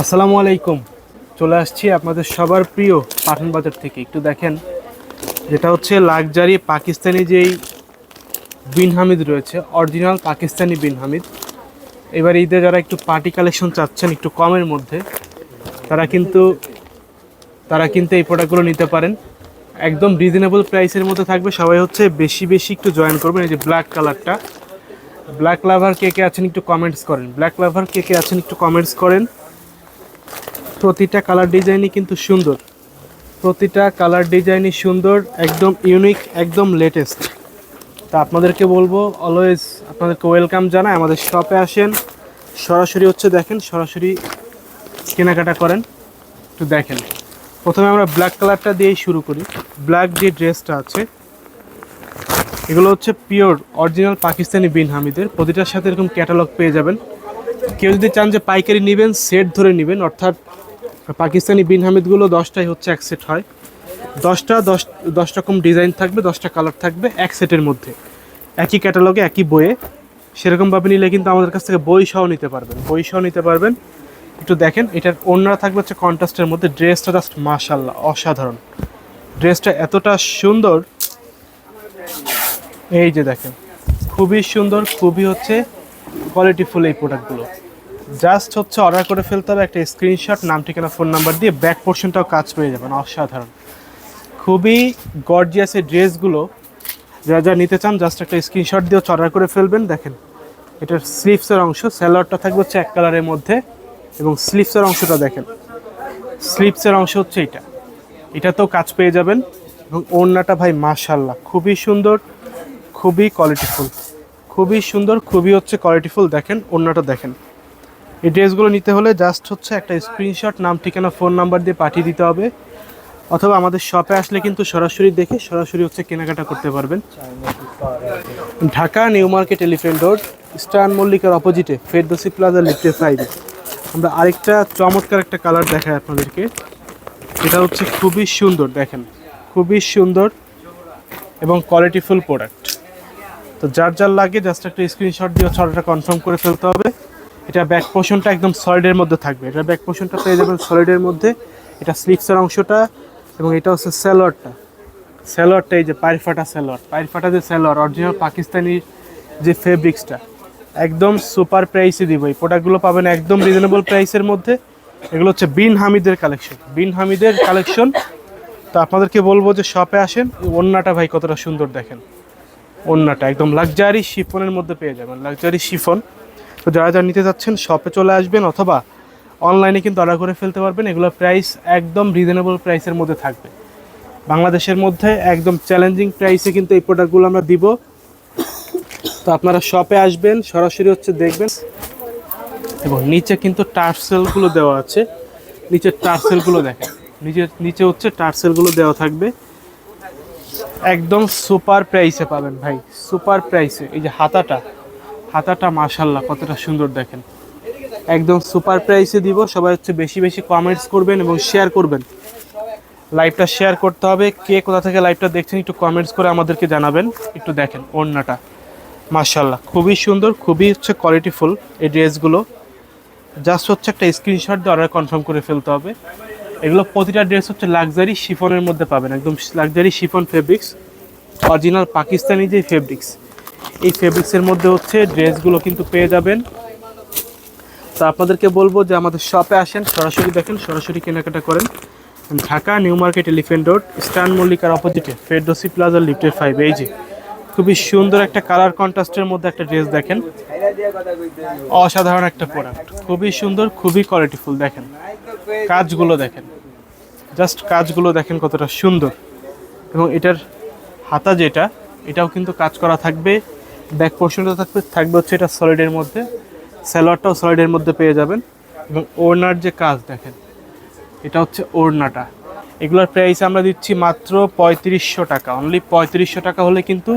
আসসালামু আলাইকুম। চলে আসছি আপনাদের সবার প্রিয় পাঠান বাজার থেকে। একটু দেখেন, যেটা হচ্ছে লাক্সারি পাকিস্তানি যেই বিন হামিদ রয়েছে, অরিজিনাল পাকিস্তানি বিন হামিদ। এবার ঈদে যারা একটু পার্টি কালেকশন চাচ্ছেন একটু কমের মধ্যে, তারা কিন্তু তারা কিন্তু এই প্রোডাক্টগুলো নিতে পারেন। একদম রিজনেবল প্রাইসের মধ্যে থাকবে। সবাই হচ্ছে বেশি বেশি একটু জয়েন করবেন, এই যে ব্ল্যাক কালারটা ব্ল্যাক লাভার কে কে আছেন একটু কমেন্টস করেন। ব্ল্যাক লাভার কে কে আছেন একটু কমেন্টস করেন। প্রতিটা কালার ডিজাইনই কিন্তু সুন্দর। প্রতিটা কালার ডিজাইনই সুন্দর, একদম ইউনিক একদম লেটেস্ট তা আপনাদেরকে বলব অলওয়েজ আপনাদেরকে ওয়েলকাম জানাই, আমাদের শপে আসেন। সরাসরি হচ্ছে দেখেন, সরাসরি কেনাকাটা করেন। একটু দেখেন। প্রথমে আমরা ব্ল্যাক কালারটা দিয়েই শুরু করি। ব্ল্যাক যে ড্রেসটা আছে এগুলো হচ্ছে পিওর অরিজিনাল পাকিস্তানি বিন হামিদের। প্রতিটার সাথে এরকম ক্যাটালগ পেয়ে যাবেন। কেউ যদি চান যে পাইকারি নেবেন সেট ধরে নেবেন, অর্থাৎ পাকিস্তানি বিন হামিদগুলো দশটাই হচ্ছে এক সেট হয়। দশটা, দশ দশ রকম ডিজাইন থাকবে, দশটা কালার থাকবে এক সেটের মধ্যে। একই ক্যাটালগে একই বইয়ে। সেরকমভাবে নিলে কিন্তু আমাদের কাছ থেকে বই সহ নিতে পারবেন, বই সহ নিতে পারবেন। একটু দেখেন, এটার অন্যরা থাকবে হচ্ছে কন্ট্রাস্টের মধ্যে। ড্রেসটা জাস্ট মাশাল্লাহ অসাধারণ। ড্রেসটা এতটা সুন্দর। এই যে দেখেন, খুবই সুন্দর, খুবই হচ্ছে কোয়ালিটিফুল এই প্রোডাক্টগুলো জাস্ট হচ্ছে অর্ডার করে ফেলতে হবে, একটা স্ক্রিনশট নাম, ঠিকানা ফোন নাম্বার দিয়ে ব্যাক পোর্শনটাও কাজ পেয়ে যাবেন, অসাধারণ। খুবই গর্জিয়াস এই ড্রেসগুলো যা যা নিতে চান জাস্ট একটা স্ক্রিনশট দিয়ে অর্ডার করে ফেলবেন, দেখেন। এটার স্লিভসের অংশ স্যালোয়ারটা থাকবে হচ্ছে এক কালারের মধ্যে, এবং স্লিভসের অংশটা দেখেন। স্লিভসের অংশ হচ্ছে এটা। এটাতেও কাজ পেয়ে যাবেন, এবং ওড়নাটা ভাই মাশাল্লাহ খুবই সুন্দর। খুবই কোয়ালিটিফুল খুবই সুন্দর, খুবই হচ্ছে কোয়ালিটিফুল দেখেন অন্যটা দেখেন। এই ড্রেসগুলো নিতে হলে জাস্ট হচ্ছে একটা স্ক্রিনশট নাম, ঠিকানা ফোন নাম্বার দিয়ে পাঠিয়ে দিতে হবে। অথবা আমাদের শপে আসলে কিন্তু সরাসরি দেখে সরাসরি হচ্ছে কেনাকাটা করতে পারবেন। Dhaka New Market Elephant Road star মল্লিকার অপোজিটে ফেরদোসি প্লাজা লিফটে ফাইভে আমরা আরেকটা চমৎকার একটা কালার দেখাই আপনাদেরকে। এটা হচ্ছে খুবই সুন্দর, দেখেন। খুবই সুন্দর এবং কোয়ালিটিফুল প্রোডাক্ট তো যার যার লাগে জাস্ট একটা স্ক্রিনশট দিয়ে অর্ডারটা কনফার্ম করে ফেলতে হবে। এটা ব্যাক পোর্শনটা একদম সলিডের মধ্যে থাকবে। এটা ব্যাক পোর্শনটা পেয়ে যাবেন সলিডের মধ্যে। এটা স্লিপসের অংশটা এবং এটা হচ্ছে স্যালোয়ারটা স্যালোয়ারটা এই যে পায়ের ফাটা স্যালোয়ার পায়ের ফাটা যে স্যালোয়ার অরিজিনাল পাকিস্তানি যে ফেব্রিক্সটা একদম সুপার প্রাইসে দিব। এই প্রোডাক্টগুলো পাবেন একদম রিজনেবল প্রাইসের মধ্যে। এগুলো হচ্ছে বিন হামিদের কালেকশন বিন হামিদের কালেকশন তো আপনাদেরকে বলব যে শপে আসেন। ওন্নাটা ভাই কতটা সুন্দর দেখেন। ওন্নাটা একদম লাক্সারি শিফনের মধ্যে পেয়ে যাবেন লাক্সারি শিফন। তো যারা যারা নিতে যাচ্ছেন শপে চলে আসবেন অথবা অনলাইনে কিন্তু অর্ডার করে ফেলতে পারবেন, এগুলো প্রাইস একদম রিজনেবল প্রাইসের মধ্যে থাকবে। বাংলাদেশের মধ্যে একদম চ্যালেঞ্জিং প্রাইসে কিন্তু এই প্রোডাক্টগুলো আমরা দিব। তো আপনারা শপে আসবেন, সরাসরি হচ্ছে দেখবেন। এবং নিচে কিন্তু টার্সেলগুলো দেওয়া আছে। নিচে টার্সেলগুলো দেখেন। নিচে নিচে হচ্ছে টার্সেলগুলো দেওয়া থাকবে। একদম সুপার প্রাইসে পাবেন ভাই, সুপার প্রাইসে। এই যে হাতাটা হাতাটা মাশাল্লাহ কতটা সুন্দর দেখেন। একদম সুপার প্রাইসে দিব, সবাই হচ্ছে বেশি বেশি কমেন্টস করবেন এবং শেয়ার করবেন। লাইভটা শেয়ার করতে হবে। কে কোথা থেকে লাইভটা দেখছেন একটু কমেন্টস করে আমাদেরকে জানাবেন, একটু দেখেন ওড়নাটা। মাশাল্লাহ খুবই সুন্দর, খুবই হচ্ছে কোয়ালিটিফুল এই ড্রেসগুলো জাস্ট হচ্ছে একটা স্ক্রিনশট দিয়ে অর্ডার কনফার্ম করে ফেলতে হবে। এগুলো প্রতিটা ড্রেস হচ্ছে লাক্সারি শিফনের মধ্যে পাবেন। একদম luxury chiffon fabrics, original Pakistani যে ফেব্রিক্স, এই ফেব্রিক্সের মধ্যে হচ্ছে ড্রেসগুলো কিন্তু পেয়ে যাবেন। তো আপনাদেরকে বলব যে আমাদের শপে আসেন, সরাসরি দেখেন, সরাসরি কেনাকাটা করেন। Dhaka New Market Elephant Road, star মল্লিকার অপোজিটে, ফেরদোসি প্লাজা লিফটের ফাইভ এই যে। খুবই সুন্দর একটা কালার কন্ট্রাস্টের মধ্যে একটা ড্রেস দেখেন। অসাধারণ একটা প্রোডাক্ট খুবই সুন্দর, খুবই কোয়ালিটিফুল দেখেন। কাজগুলো দেখেন। জাস্ট কাজগুলো দেখেন কতটা সুন্দর। এবং এটার হাতা যেটা, এটাও কিন্তু কাজ করা থাকবে। ব্যাক পোর্শনটা থাকবে থাকবে হচ্ছে এটা সলিডের মধ্যে। স্যালোয়ারটাও সলিডের মধ্যে পেয়ে যাবেন। এবং ওড়নার যে কাজ দেখেন, এটা হচ্ছে ওড়নাটা। এগুলোর প্রাইস আমরা দিচ্ছি মাত্র পঁয়ত্রিশশো টাকা। অনলি পঁয়ত্রিশশো টাকা হলে কিন্তু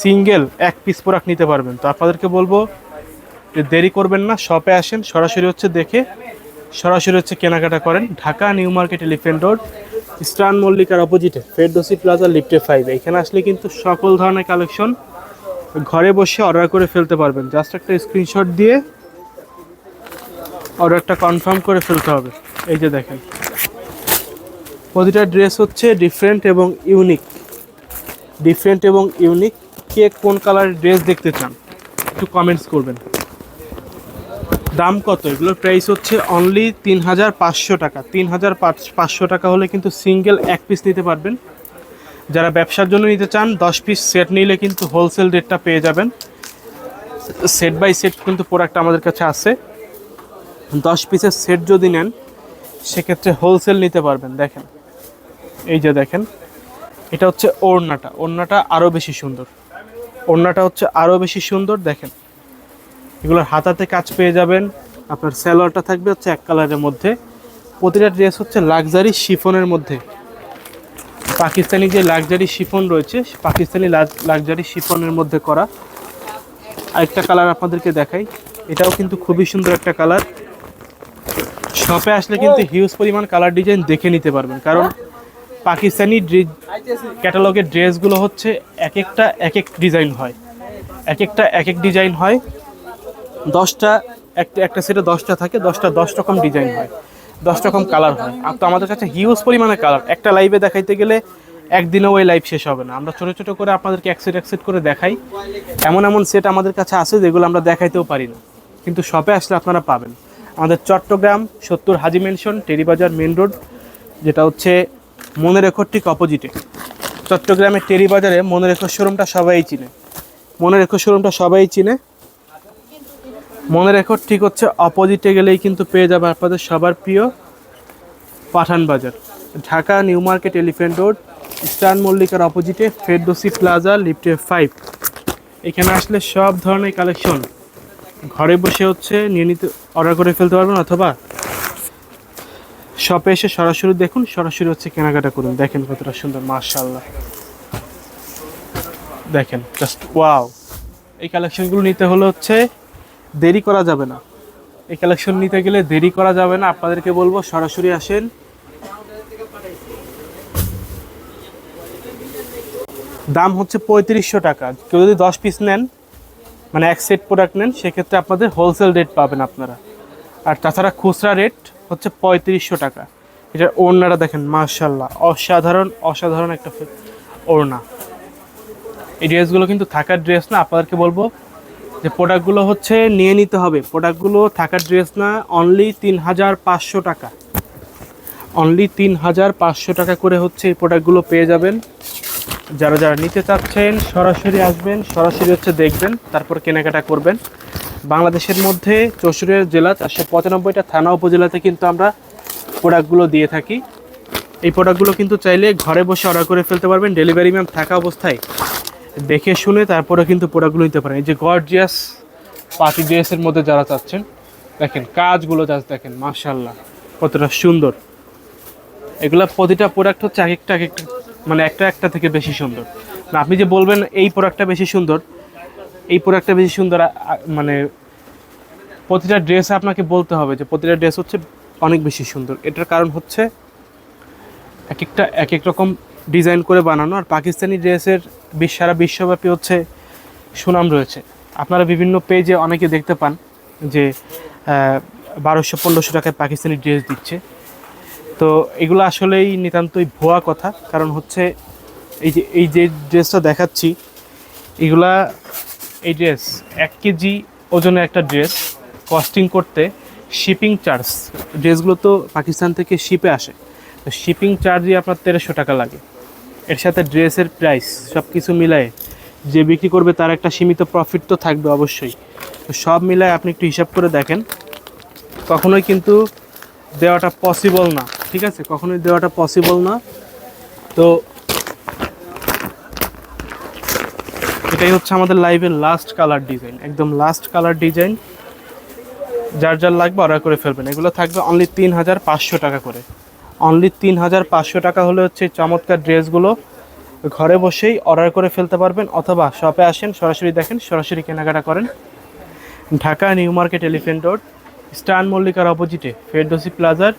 সিঙ্গেল এক পিস প্রোডাক্ট নিতে পারবেন। তো আপনাদেরকে বলব যে দেরি করবেন না শপে আসেন, সরাসরি হচ্ছে দেখে, সরাসরি হচ্ছে কেনাকাটা করেন। Dhaka New Market Elephant Road, star মল্লিকার অপোজিটে ফেরদোসি প্লাজা, লিফটে ফাইভ এখানে আসলে কিন্তু সকল ধরনের কালেকশন ঘরে বসে অর্ডার করে ফেলতে পারবেন। জাস্ট একটা স্ক্রিনশট দিয়ে অর্ডারটা কনফার্ম করে ফেলতে হবে। এই যে দেখেন। প্রতিটা ড্রেস হচ্ছে ডিফারেন্ট এবং ইউনিক ডিফারেন্ট এবং ইউনিক কে কোন কালারের ড্রেস দেখতে চান, একটু কমেন্টস করবেন। দাম কত? এগুলোর প্রাইস হচ্ছে অনলি তিন হাজার পাঁচশো টাকা। তিন হাজার পাঁচশো টাকা হলে কিন্তু সিঙ্গেল এক পিস নিতে পারবেন। যারা ব্যবসার জন্য নিতে চান, দশ পিস সেট নিলে কিন্তু হোলসেল রেটটা পেয়ে যাবেন। সেট বাই সেট কিন্তু প্রোডাক্ট আমাদের কাছে আছে। দশ পিসের সেট যদি নেন, সেক্ষেত্রে হোলসেল নিতে পারবেন, দেখেন। এই যে দেখেন এটা হচ্ছে ওড়নাটা। ওড়নাটা আরও বেশি সুন্দর। ওড়নাটা হচ্ছে আরও বেশি সুন্দর দেখেন। এগুলোর হাতাতে কাজ পেয়ে যাবেন। আপনার স্যালোয়ারটা থাকবে হচ্ছে এক কালারের মধ্যে। প্রতিটা ড্রেস হচ্ছে লাক্সারি শিফনের মধ্যে। পাকিস্তানি যে লাক্সারি শিফন রয়েছে পাকিস্তানি লাক্সারি শিফনের মধ্যে করা। আরেকটা কালার আপনাদেরকে দেখাই। এটাও কিন্তু খুবই সুন্দর একটা কালার। শপে আসলে কিন্তু হিউজ পরিমাণ কালার ডিজাইন দেখে নিতে পারবেন। কারণ পাকিস্তানি ক্যাটালগের ড্রেসগুলো হচ্ছে এক একটা এক এক ডিজাইন হয়। এক একটা এক এক ডিজাইন হয়। দশটা, একটা একটা সেটে দশটা থাকে, দশটা, দশ রকম ডিজাইন হয়। দশ রকম কালার হয়। আর তো আমাদের কাছে হিউজ পরিমাণে কালার। একটা লাইভে দেখাইতে গেলে একদিনেও ওই লাইভ শেষ হবে না। আমরা ছোটো ছোটো করে আপনাদেরকে এক সেট এক সেট করে দেখাই। এমন এমন সেট আমাদের কাছে আছে যেগুলো আমরা দেখাইতেও পারি না। কিন্তু শপে আসলে আপনারা পাবেন। আমাদের চট্টগ্রাম সত্তর Haji Mansion Terribazar main road যেটা হচ্ছে মনে রেখো ঠিক অপোজিটে চট্টগ্রামের টেরিবাজারে মনে রেখো শোরুমটা সবাই চিনে। মনে রেখো শোরুমটা সবাই চিনে। মনে রেখো ঠিক হচ্ছে অপোজিটে গেলেই কিন্তু পেয়ে যাবে আপনাদের সবার প্রিয় Pathan Bazar. Dhaka, New Market Elephant Road star মল্লিকার অপোজিটে ফেরদোসি প্লাজা, লিফটে ফাইভ এখানে আসলে সব ধরনের কালেকশন ঘরে বসে হচ্ছে নিয়ে নিতে অর্ডার করে ফেলতে পারবেন অথবা শপে এসে সরাসরি দেখুন, সরাসরি হচ্ছে কেনাকাটা করুন। দেখেন কতটা সুন্দর মার্শাল্লাহ দেখেন জাস্ট ওয়াও এই কালেকশনগুলো নিতে হলে হচ্ছে দেরি করা যাবে না। এই কালেকশন নিতে গেলে দেরি করা যাবে না। আপনাদেরকে বলব, সরাসরি আসেন। দাম হচ্ছে পঁয়ত্রিশশো টাকা। কেউ যদি দশ পিস নেন মানে এক সেট প্রোডাক্ট নেন, সেক্ষেত্রে আপনাদের হোলসেল রেট পাবেন আপনারা। আর তাছাড়া খুচরা রেট হচ্ছে পঁয়ত্রিশশো টাকা। এটার ওড়নাটা দেখেন মার্শাল্লাহ অসাধারণ অসাধারণ একটা ওড়না। এই ড্রেসগুলো কিন্তু থাকার ড্রেস না, আপনাদেরকে বলব যে প্রোডাক্টগুলো হচ্ছে নিয়ে নিতে হবে। প্রোডাক্টগুলো থাকার ড্রেস না অনলি তিন হাজার পাঁচশো টাকা। অনলি তিন হাজার পাঁচশো টাকা করে হচ্ছে এই প্রোডাক্টগুলো পেয়ে যাবেন। যারা যারা নিতে চাচ্ছেন, সরাসরি আসবেন, সরাসরি হচ্ছে দেখবেন, তারপর কেনাকাটা করবেন। বাংলাদেশের মধ্যে চৌষট্টি জেলা, চারশো পঁচানব্বইটা থানা উপজেলাতে কিন্তু আমরা প্রোডাক্টগুলো দিয়ে থাকি। এই প্রোডাক্টগুলো কিন্তু চাইলে ঘরে বসে অর্ডার করে ফেলতে পারবেন ডেলিভারি ম্যাম থাকা অবস্থায় দেখে শুনে তারপরে কিন্তু প্রোডাক্টগুলো নিতে পারেন। এই যে গর্জিয়াস পার্টি ড্রেসের মধ্যে যারা চাচ্ছেন, দেখেন কাজগুলো জাস্ট দেখেন মার্শাল্লাহ কতটা সুন্দর। এগুলা প্রতিটা প্রোডাক্ট হচ্ছে এক একটা এক একটা মানে একটা একটা থেকে বেশি সুন্দর। আপনি যে বলবেন এই প্রোডাক্টটা বেশি সুন্দর এই প্রোডাক্টটা বেশি সুন্দর মানে প্রতিটা ড্রেস আপনাকে বলতে হবে যে প্রতিটা ড্রেস হচ্ছে অনেক বেশি সুন্দর। এটার কারণ হচ্ছে এক একটা এক এক রকম ডিজাইন করে বানানো আর পাকিস্তানি ড্রেসের বিশ্ব সারা বিশ্বব্যাপী হচ্ছে সুনাম রয়েছে। আপনারা বিভিন্ন পেজে অনেকে দেখতে পান যে বারোশো, পনেরোশো টাকায় পাকিস্তানি ড্রেস দিচ্ছে। তো এগুলো আসলেই নিতান্তই ভুয়া কথা, কারণ হচ্ছে এই যে এই যে ড্রেসটা দেখাচ্ছি, এগুলা এই ড্রেস এক কেজি ওজনের একটা ড্রেস কস্টিং করতে শিপিং চার্জ ড্রেসগুলো তো পাকিস্তান থেকে শিপে আসে। তো শিপিং চার্জই আপনার তেরোশো টাকা লাগে। এর সাথে ড্রেসের প্রাইস সব কিছু মিলায়ে যে বিক্রি করবে তার একটা সীমিত প্রফিট তো থাকবে অবশ্যই। তো সব মিলায় আপনি একটু হিসাব করে দেখেন। কখনোই কিন্তু দেওয়াটা পসিবল না, ঠিক আছে? কখনোই দেওয়াটা পসিবল না। তো এটাই হচ্ছে আমাদের লাইভের লাস্ট কালার ডিজাইন একদম লাস্ট কালার ডিজাইন যার যার লাগবে অর্ডার করে ফেলবেন। এগুলো থাকবে অনলি তিন হাজার পাঁচশো টাকা করে। অনলি তিন হাজার পাঁচশো টাকা হলে হচ্ছে চমৎকার ড্রেসগুলো ঘরে বসেই অর্ডার করে ফেলতে পারবেন অথবা শপে আসেন, সরাসরি দেখেন, সরাসরি কেনাকাটা করেন। Dhaka New Market Elephant Road, star মল্লিকার অপোজিটে, ফেরদোসি প্লাজার,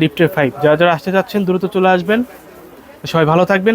লিফটের ফাইভ যারা যারা আসতে চাচ্ছেন, দ্রুত চলে আসবেন। সবাই ভালো থাকবেন।